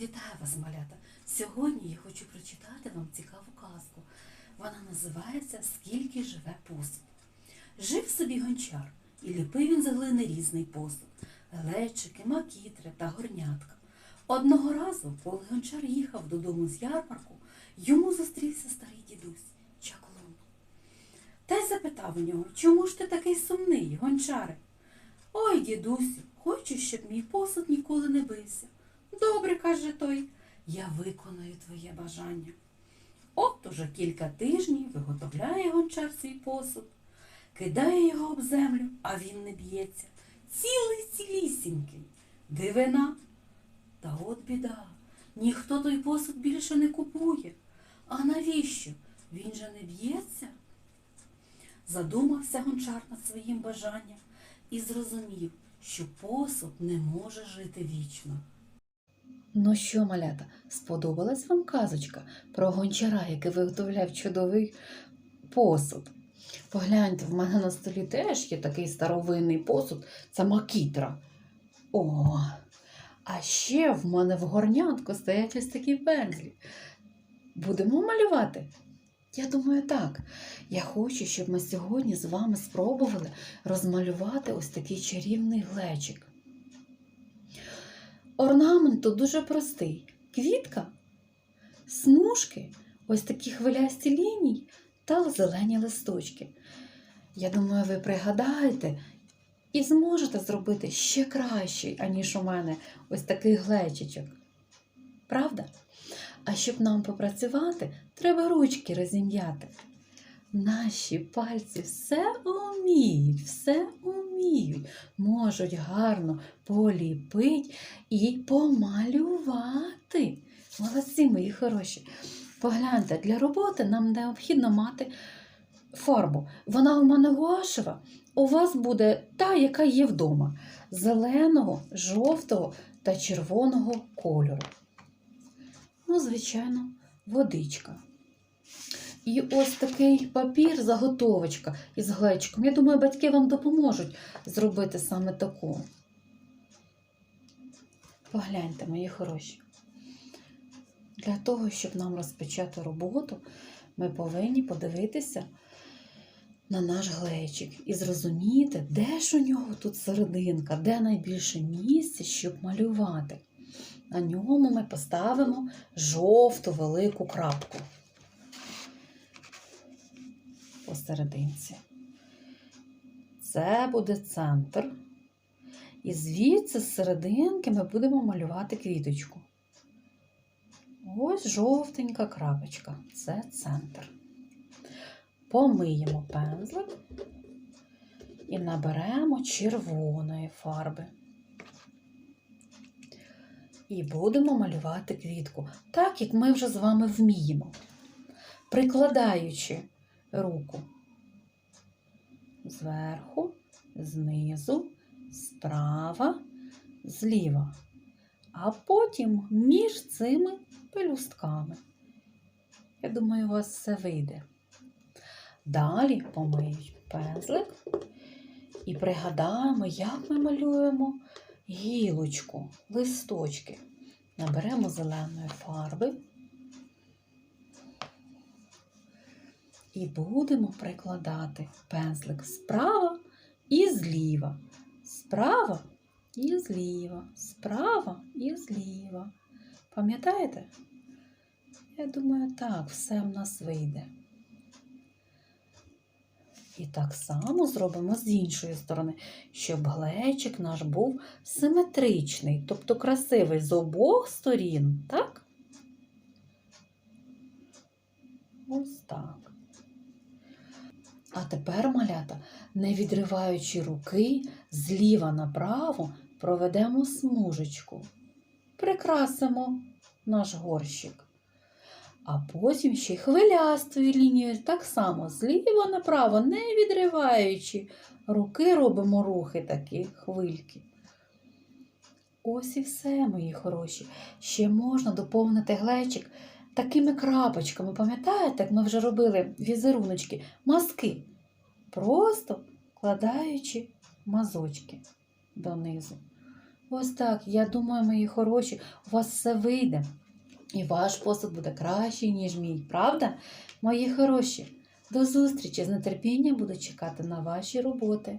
Вітаю вас, малята! Сьогодні я хочу прочитати вам цікаву казку. Вона називається Скільки живе посуд. Жив собі гончар, і ліпив він з глини різний посуд глечики, макітри та горнятка. Одного разу, коли гончар їхав додому з ярмарку, йому зустрівся старий дідусь чаклун. Та й запитав у нього, чому ж ти такий сумний, гончаре? Ой, дідусю, хочу, щоб мій посуд ніколи не бився. Добре, каже той, я виконую твоє бажання. От уже кілька тижнів виготовляє гончар свій посуд, кидає його об землю, а він не б'ється. Цілий цілісінький. Дивина. Та от біда. Ніхто той посуд більше не купує. А навіщо? Він же не б'ється. Задумався гончар над своїм бажанням і зрозумів, що посуд не може жити вічно. Ну що, малята, сподобалась вам казочка про гончара, який виготовляв чудовий посуд? Погляньте, в мене на столі теж є такий старовинний посуд, це макітра. О, а ще в мене в горнятку стоять ось такі пензлі. Будемо малювати? Я думаю, так. Я хочу, щоб ми сьогодні з вами спробували розмалювати ось такий чарівний глечик. Орнамент тут дуже простий. Квітка, смужки, ось такі хвилясті лінії та зелені листочки. Я думаю, ви пригадаєте і зможете зробити ще кращий, аніж у мене ось такий глечичок. Правда? А щоб нам попрацювати, треба ручки розім'яти. Наші пальці все уміють, все уміють, можуть гарно поліпити і помалювати. Молодці, мої хороші. Погляньте, для роботи нам необхідно мати фарбу. Вона у мене гуашева, у вас буде та, яка є вдома: зеленого, жовтого та червоного кольору. Ну, звичайно, водичка. І ось такий папір, заготовочка із глечиком. Я думаю, батьки вам допоможуть зробити саме таку. Погляньте, мої хороші. Для того, щоб нам розпочати роботу, ми повинні подивитися на наш глечик і зрозуміти, де ж у нього тут серединка, де найбільше місця, щоб малювати. На ньому ми поставимо жовту велику крапку посерединці. Це буде центр. І звідси з серединки ми будемо малювати квіточку. Ось жовтенька крапочка. Це центр. Помиємо пензлик і наберемо червоної фарби. І будемо малювати квітку, так як ми вже з вами вміємо, прикладаючи руку зверху, знизу, справа, зліва, а потім між цими пелюстками. Я думаю, у вас все вийде. Далі помиють пензлик і пригадаємо, як ми малюємо гілочку, листочки. Наберемо зеленої фарби. І будемо прикладати пензлик справа і зліва, справа і зліва, справа і зліва. Пам'ятаєте? Я думаю, так, все в нас вийде. І так само зробимо з іншої сторони, щоб глечик наш був симетричний, тобто красивий з обох сторін, так? Ось так. А тепер, малята, не відриваючи руки, зліва направо проведемо смужечку. Прикрасимо наш горщик. А потім ще й хвилястою лінією, так само зліва направо, не відриваючи руки, робимо рухи такі хвильки. Ось і все, мої хороші. Ще можна доповнити глечик такими крапочками. Пам'ятаєте, як ми вже робили візеруночки, мазки, просто вкладаючи мазочки донизу. Ось так. Я думаю, мої хороші, у вас все вийде. І ваш посуд буде кращий, ніж мій, правда? Мої хороші, до зустрічі! З нетерпінням буду чекати на ваші роботи.